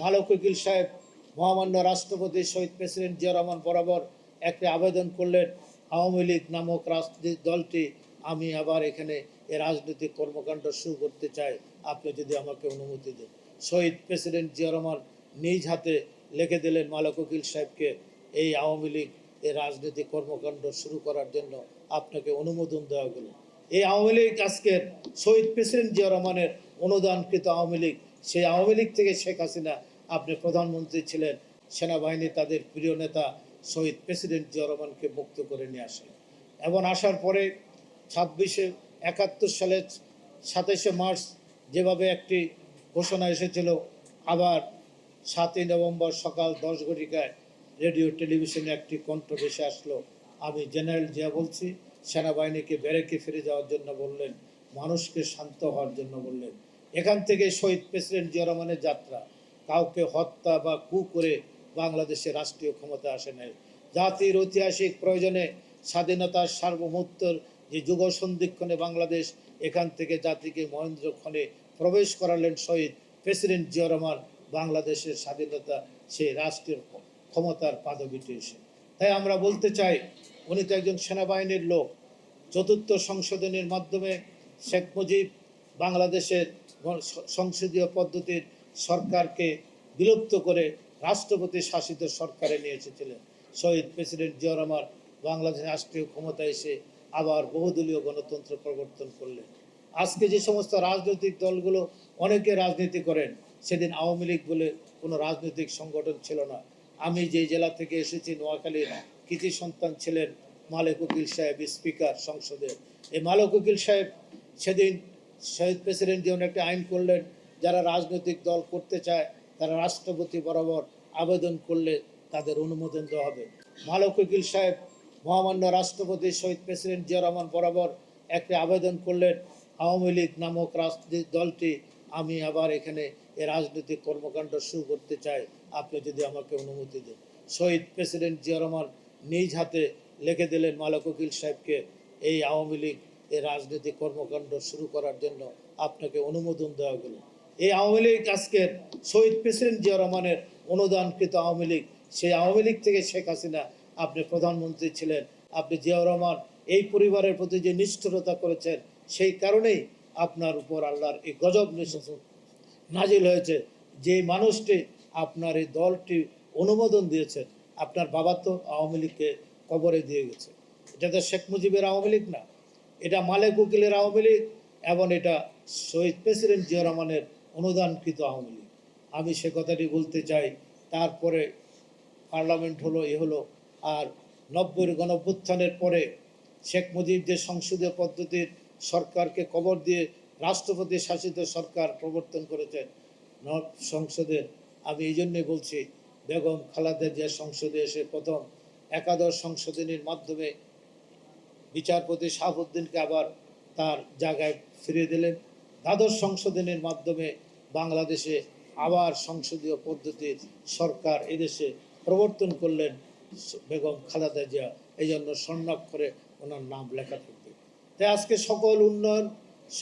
মালক উকিল সাহেব, মহামান্য রাষ্ট্রপতি শহীদ প্রেসিডেন্ট জিয়া রহমান বরাবর একটি আবেদন করলেন, আওয়ামী লীগ নামক রাজনৈতিক দলটি, আমি আবার এখানে এ রাজনৈতিক কর্মকাণ্ড শুরু করতে চাই। আপনি যদি আমাকে অনুমতি দেন। শহীদ প্রেসিডেন্ট জিয়া রহমান নিজ হাতে লিখে দিলেন, মালক উকিল সাহেবকে এই আওয়ামী লীগ এই রাজনৈতিক কর্মকাণ্ড শুরু করার জন্য আপনাকে অনুমোদন দেওয়া গেল এই আওয়ামী লীগ আজকের শহীদ প্রেসিডেন্ট জিয়া রহমানের অনুদানকৃত আওয়ামী লীগ সেই আওয়ামী লীগ থেকে শেখ হাসিনা আপনি প্রধানমন্ত্রী ছিলেন সেনাবাহিনী তাদের প্রিয় নেতা শহীদ প্রেসিডেন্ট জিয়া রহমানকে মুক্ত করে নিয়ে আসেন। এবং আসার পরে ছাব্বিশে একাত্তর সালের সাতাশে মার্চ যেভাবে একটি ঘোষণা এসেছিল, আবার সাতই নভেম্বর সকাল দশ ঘটিকায় রেডিও, টেলিভিশনে একটি কণ্ঠ ভেসে আসলো। আমি জেনারেল জিয়া বলছি, সেনাবাহিনীকে ব্যারেকে ফিরে যাওয়ার জন্য বললেন, মানুষকে শান্ত হওয়ার জন্য বললেন। এখান থেকে শহীদ প্রেসিডেন্ট জিয়া রহমানের যাত্রা। কাউকে হত্যা বা কু করে বাংলাদেশে রাষ্ট্রীয় ক্ষমতা আসে নাই। জাতির ঐতিহাসিক প্রয়োজনে স্বাধীনতার সার্বভৌমত্বর যে যুগ সন্ধিক্ষণে বাংলাদেশ এখান থেকে জাতিকে মহেন্দ্রক্ষণে প্রবেশ করালেন শহীদ প্রেসিডেন্ট জিয়া রহমান, বাংলাদেশের স্বাধীনতা, সেই রাষ্ট্রীয় ক্ষমতার পাদবিতে এসে। তাই আমরা বলতে চাই, উনি তো একজন সেনাবাহিনীর লোক। চতুর্থ সংশোধনীর মাধ্যমে শেখ মুজিব বাংলাদেশের সংসদীয় পদ্ধতির সরকারকে বিলুপ্ত করে রাষ্ট্রপতি শাসিত সরকারে নিয়ে এসেছিলেন। শহীদ প্রেসিডেন্ট জিয়া রহমান বাংলাদেশ রাষ্ট্রীয় ক্ষমতা এসে আবার বহুদলীয় গণতন্ত্র প্রবর্তন করলেন। আজকে যে সমস্ত রাজনৈতিক দলগুলো অনেকে রাজনীতি করেন, সেদিন আওয়ামী লীগ বলে কোনো রাজনৈতিক সংগঠন ছিল না। আমি যে জেলা থেকে এসেছি, নোয়াখালীর কৃতি সন্তান ছিলেন মালেক উকিল সাহেব, স্পিকার সংসদের। এই মালেক উকিল সাহেব সেদিন শহীদ প্রেসিডেন্ট যেমন একটা আইন করলেন, যারা রাজনৈতিক দল করতে চায়, তারা রাষ্ট্রপতি বরাবর আবেদন করলে তাদের অনুমোদন দেওয়া হবে। মালক উকিল সাহেব, মহামান্য রাষ্ট্রপতি শহীদ প্রেসিডেন্ট জিয়া রহমান বরাবর একটি আবেদন করলেন, আওয়ামী লীগ নামক রাজনৈতিক দলটি, আমি আবার এখানে এ রাজনৈতিক কর্মকাণ্ড শুরু করতে চাই। আপনি যদি আমাকে অনুমতি দেন। শহীদ প্রেসিডেন্ট জিয়া রহমান নিজ হাতে লিখে দিলেন মালক উকিল সাহেবকে, এই আওয়ামী লীগ এই রাজনৈতিক কর্মকাণ্ড শুরু করার জন্য আপনাকে অনুমোদন দেওয়া গেল এই আওয়ামী লীগ আজকের শহীদ প্রেসিডেন্ট জিয়া রহমানের অনুদানকৃত আওয়ামী লীগ, সেই আওয়ামী লীগ থেকে শেখ হাসিনা আপনি প্রধানমন্ত্রী ছিলেন। আপনি জিয়াউর রহমান, এই পরিবারের প্রতি যে নিষ্ঠুরতা করেছেন, সেই কারণেই আপনার উপর আল্লাহর এই গজব নাজিল হয়েছে। যে মানুষটি আপনার এই দলটি অনুমোদন দিয়েছেন, আপনার বাবা তো আওয়ামী লীগকে কবরে দিয়ে গেছে। এটা তো শেখ মুজিবের আওয়ামী লীগ না। এটা মালেক উকিলের আওয়ামী লীগ এবং এটা শহীদ প্রেসিডেন্ট জিয়া রহমানের অনুদানকৃত আওয়ামী লীগ। আমি সে কথাটি বলতে চাই, তারপরে পার্লামেন্ট হলো, এ হলো। আর নব্বই গণভ্যুত্থানের পরে শেখ মুজিব যে সংসদীয় পদ্ধতির সরকারকে কবর দিয়ে রাষ্ট্রপতি শাসিত সরকার প্রবর্তন করেছেন নব সংসদের আমি এই জন্যে বলছি, বেগম খালাদা জিয়া সংসদে এসে প্রথম একাদশ সংশোধনীর মাধ্যমে বিচারপতি শাহাবুদ্দিনকে আবার তার জায়গায় ফিরিয়ে দিলেন। দ্বাদশ সংশোধনের মাধ্যমে বাংলাদেশে আবার সংসদীয় পদ্ধতির সরকার এদেশে প্রবর্তন করলেন বেগম খালেদা জিয়া। এই জন্য স্বর্ণাক্ষরে ওনার নাম লেখা থাকবে। তাই আজকে সকল উন্নয়ন,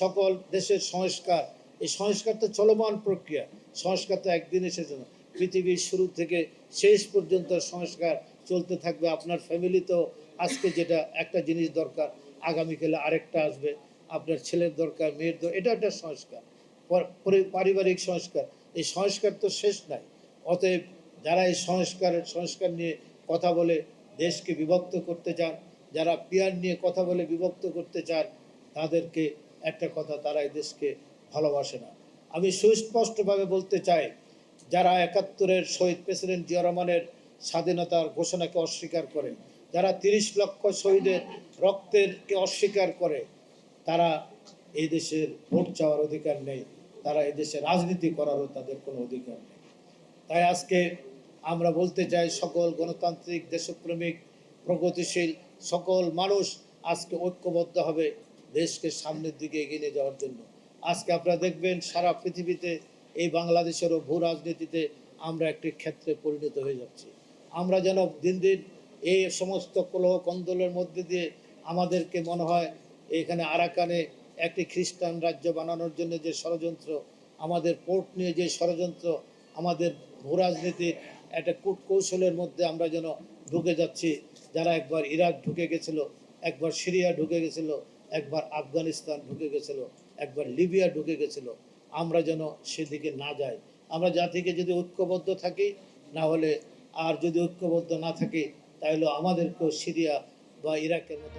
সকল দেশের সংস্কার, এই সংস্কার তো চলমান প্রক্রিয়া, সংস্কার তো একদিন এসেছে না। পৃথিবীর শুরু থেকে শেষ পর্যন্ত সংস্কার চলতে থাকবে। আপনার ফ্যামিলিতেও আজকে যেটা একটা জিনিস দরকার, আগামীকালে আরেকটা আসবে, আপনার ছেলের দরকার, মেয়ের দরকার, এটা একটা সংস্কার। পর- পরি- পারিবারিক সংস্কার। এই সংস্কার তো শেষ নাই। অতএব যারা এই সংস্কারের সংস্কার নিয়ে কথা বলে দেশকে বিভক্ত করতে চান, যারা পিয়ার নিয়ে কথা বলে বিভক্ত করতে চান, তাদেরকে একটা কথা তারা দেশকে ভালোবাসে না। আমি সুস্পষ্টভাবে বলতে চাই, যারা একাত্তরের শহীদ প্রেসিডেন্ট জিয়া রহমানের স্বাধীনতার ঘোষণাকে অস্বীকার করে যারা তিরিশ লক্ষ শহীদের রক্তেরকে অস্বীকার করে, তারা এই দেশের ভোট চাওয়ার অধিকার নেই, তারা এই দেশে রাজনীতি করারও তাদের কোনো অধিকার নেই। তাই আজকে আমরা বলতে চাই, সকল গণতান্ত্রিক, দেশপ্রেমিক, প্রগতিশীল সকল মানুষ আজকে ঐক্যবদ্ধ হবে দেশকে সামনের দিকে এগিয়ে নিয়ে যাওয়ার জন্য। আজকে আপনারা দেখবেন সারা পৃথিবীতে এই বাংলাদেশেরও ভূ রাজনীতিতে আমরা একটি ক্ষেত্রে পরিণত হয়ে যাচ্ছি। আমরা যেন দিন দিন এই সমস্ত কলহ কন্দলের মধ্যে দিয়ে আমাদেরকে মনে হয় এখানে আরাকানে একটি খ্রিস্টান রাজ্য বানানোর জন্য যে ষড়যন্ত্র, আমাদের পোর্ট নিয়ে যে ষড়যন্ত্র, আমাদের ভূ ভূরাজনীতির একটা কূট কৌশলের মধ্যে আমরা যেন ঢুকে যাচ্ছি। যারা একবার ইরাক ঢুকে গেছিল, একবার সিরিয়া ঢুকে গেছিল, একবার আফগানিস্তান ঢুকে গেছিল, একবার লিবিয়া ঢুকে গেছিল, আমরা যেন সেদিকে না যাই। আমরা জাতিকে যদি ঐক্যবদ্ধ থাকি, না হলে আর যদি ঐক্যবদ্ধ না থাকি তাহলে আমাদেরকেও সিরিয়া বা ইরাকের মতো